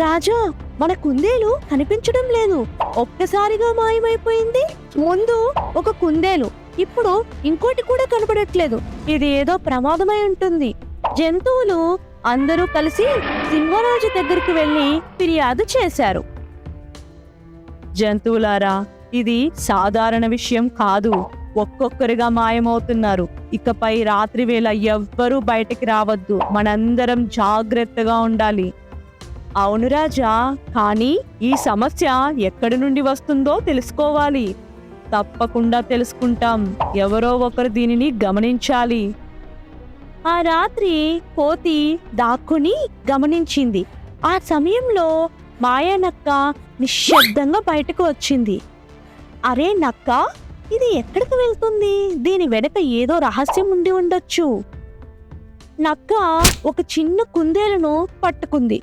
రాజా మన కుందేలు కనిపించడం లేదు. ఒక్కసారిగా మాయమైపోయింది. ముందు ఒక కుందేలు ఇప్పుడు ఇంకోటి కూడా కనపడట్లేదు. ఇది ఏదో ప్రమాదమై ఉంటుంది. జంతువులు అందరూ కలిసి సింహరాజు దగ్గరికి వెళ్ళి ఫిర్యాదు చేశారు. జంతువులారా ఇది సాధారణ విషయం కాదు. ఒక్కొక్కరిగా మాయమవుతున్నారు. ఇకపై రాత్రి వేళ ఎవ్వరూ బయటికి రావద్దు. మనందరం జాగ్రత్తగా ఉండాలి. అవును రాజా కానీ ఈ సమస్య ఎక్కడి నుండి వస్తుందో తెలుసుకోవాలి. తప్పకుండా తెలుసుకుంటాం. ఎవరో ఒకరు దీనిని గమనించాలి. ఆ రాత్రి కోతి దాక్కుని గమనించింది. ఆ సమయంలో మాయానక్క నిశ్శబ్దంగా బయటకు వచ్చింది. అరే నక్క ఇది ఎక్కడికి వెళ్తుంది? దీని వెనక ఏదో రహస్యం ఉండి ఉండొచ్చు. నక్క ఒక చిన్న కుందేలను పట్టుకుంది.